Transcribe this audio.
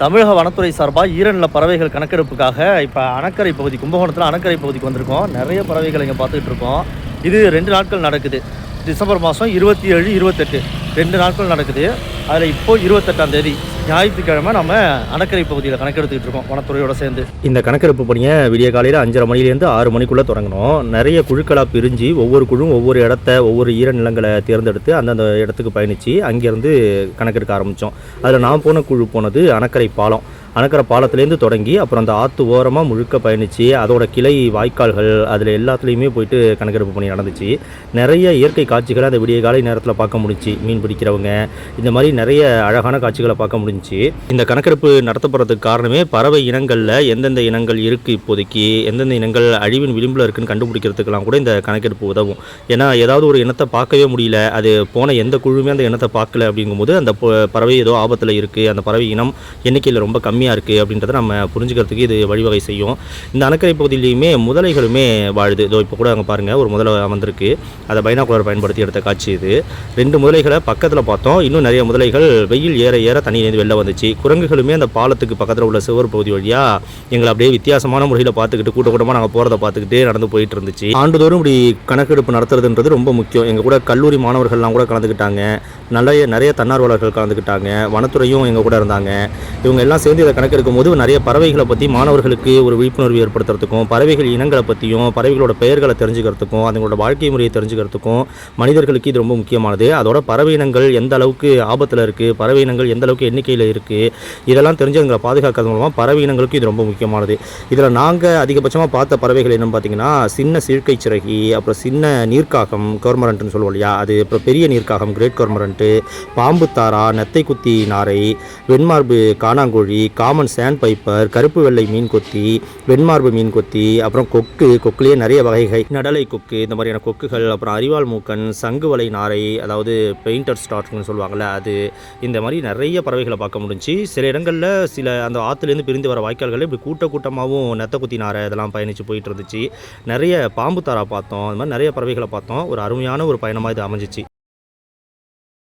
தமிழக வனத்துறை சார்பாக ஈரநில பறவைகள் கணக்கெடுப்புக்காக இப்போ அணக்கரை பகுதி கும்பகோணத்தில் அணக்கரை பகுதிக்கு வந்திருக்கோம். நிறைய பறவைகள் இங்கே பார்த்துக்கிட்டு இருக்கோம் இது ரெண்டு நாட்கள் நடக்குது. டிசம்பர் மாதம் இருபத்தி ஏழு இருபத்தெட்டு. ரெண்டு நாட்கள் நடக்குது. அதில் இப்போது இருபத்தெட்டாம் தேதி. ஞாயிற்றுக்கிழமை நம்ம அணக்கரை பகுதியில் கணக்கெடுத்துக்கிட்டு இருக்கோம் வனத்துறையோட சேர்ந்து. இந்த கணக்கெடுப்பு பணியை விடிய காலையில் அஞ்சரை மணிலேருந்து ஆறு மணிக்குள்ளே தொடங்கணும். நிறைய குழுக்களாக பிரிஞ்சு ஒவ்வொரு குழுவும் ஒவ்வொரு இடத்த ஒவ்வொரு ஈரநிலங்களை தேர்ந்தெடுத்து அந்தந்த இடத்துக்கு பயணித்து அங்கேருந்து கணக்கெடுக்க ஆரம்பித்தோம் அதில் நான் போன குழு போனது அணக்கரை பாலம். அணக்கரை பாலத்துலேருந்து தொடங்கி அப்புறம் அந்த ஆற்று ஓரமாக முழுக்க பயணித்து அதோட கிளை வாய்க்கால்கள் அதில் எல்லாத்துலேயுமே போயிட்டு கணக்கெடுப்பு பண்ணி நடந்துச்சு. நிறைய இயற்கை காட்சிகளை அந்த விடிய காலை நேரத்தில் பார்க்க முடிஞ்சுச்சு மீன் பிடிக்கிறவங்க. இந்த மாதிரி நிறைய அழகான காட்சிகளை பார்க்க முடிஞ்சுச்சு. இந்த கணக்கெடுப்பு நடத்தப்படுறதுக்கு காரணமே பறவை இனங்களில் எந்தெந்த இனங்கள் இருக்குது இப்போதைக்கு எந்தெந்த இனங்கள் அழிவின் விளிம்பில் இருக்குன்னு கண்டுபிடிக்கிறதுக்கெல்லாம் கூட இந்த கணக்கெடுப்பு உதவும். ஏன்னா ஏதாவது ஒரு இனத்தை பார்க்கவே முடியல அது போன எந்த குழுமே அந்த இனத்தை பார்க்கல அப்படிங்கும்போது அந்த ப- பறவை ஏதோ ஆபத்தில் இருக்குது அந்த பறவை இனம் எண்ணிக்கையில் ரொம்ப கம்மி கம்மியாக இருக்குது அப்படின்றத நம்ம புரிஞ்சுக்கிறதுக்கு இது வழிவகை செய்யும். இந்த அணக்கரை பகுதியிலையுமே முதலைகளுமே வாழுது. இதோ இப்போ கூட அங்கே பாருங்கள் ஒரு முதலை அமர்ந்திருக்கு. அதை பைனாகுலர் பயன்படுத்தி எடுத்த காட்சி இது. ரெண்டு முதலைகளை பக்கத்தில் பார்த்தோம். இன்னும் நிறைய முதலைகள் வெயில் ஏற ஏற தண்ணியிலேருந்து வெளில வந்துச்சு. குரங்குகளுமே அந்த பாலத்துக்கு பக்கத்தில் உள்ள சிவர் பகுதி வழியாக எங்களை அப்படியே வித்தியாசமான முறையில் பார்த்துக்கிட்டு கூட்ட கூட்டமாக நாங்கள் போகிறத பார்த்துக்கிட்டே நடந்து போயிட்டு இருந்துச்சு. ஆண்டுதோறும் இப்படி கணக்கெடுப்பு நடத்துறதுன்றது ரொம்ப முக்கியம். எங்கள் கூட கல்லூரி மாணவர்கள்லாம் கூட கலந்துக்கிட்டாங்க. நிறைய நிறைய தன்னார்வலர்கள் கலந்துக்கிட்டாங்க. வனத்துறையும் எங்கள் கூட இருந்தாங்க. இவங்க எல்லாம் சேர்ந்து இதை கணக்கெடுக்கும் போது நிறைய பறவைகளை பற்றி மாணவர்களுக்கு ஒரு விழிப்புணர்வு ஏற்படுத்துறதுக்கும் பறவைகள் இனங்களை பற்றியும் பறவைகளோட பெயர்களை தெரிஞ்சுக்கிறதுக்கும் அதுங்களோட வாழ்க்கை முறையை தெரிஞ்சுக்கிறதுக்கும் மனிதர்களுக்கு இது ரொம்ப முக்கியமானது. அதோட பறவை இனங்கள் எந்த அளவுக்கு ஆபத்தில் இருக்குது பறவை இனங்கள் எந்த அளவுக்கு எண்ணிக்கையில் இருக்குது இதெல்லாம் தெரிஞ்சவங்களை பாதுகாக்கிறது மூலமாக பறவை இனங்களுக்கு இது ரொம்ப முக்கியமானது. இதில் நாங்கள் அதிகபட்சமாக பார்த்த பறவைகள் என்னென்னு பார்த்தீங்கன்னா சின்ன சிறுக்கை சிறகி அப்புறம் சின்ன நீர்க்காகம் கவர்மரண்ட்னு சொல்லுவோம் இல்லையா? அது அப்புறம் பெரிய நீர்க்காகம் கிரேட் கவர்மரண்ட்டு பாம்பு தாரா நெத்தை குத்தி நாரை வெண்மார்பு காணாங்கோழி காமன் சேண்ட் பைப்பர் கருப்பு வெள்ளை மீன் கொத்தி வெண்மார்பு மீன் கொத்தி அப்புறம் கொக்கு கொக்குலேயே நிறைய வகைகள். நடலை கொக்கு இந்த மாதிரியான கொக்குகள் அப்புறம் அரிவாள் மூக்கன் சங்குவலை நாரை அதாவது பெயிண்டர் ஸ்டார்ட்னு சொல்லுவாங்கள்ல அது இந்த மாதிரி நிறைய பறவைகளை பார்க்க முடிஞ்சுச்சு. சில இடங்களில் சில அந்த ஆற்றுலேருந்து பிரிந்து வர வாய்க்கால்கள் இப்படி கூட்ட கூட்டமாகவும் நெத்த குத்தி நாரை இதெல்லாம் பயணித்து போயிட்டு இருந்துச்சு. நிறைய பாம்பு தாரா பார்த்தோம் அந்த மாதிரி நிறைய பறவைகளை பார்த்தோம். ஒரு அருமையான ஒரு பயணமாக இது அமைஞ்சிச்சு.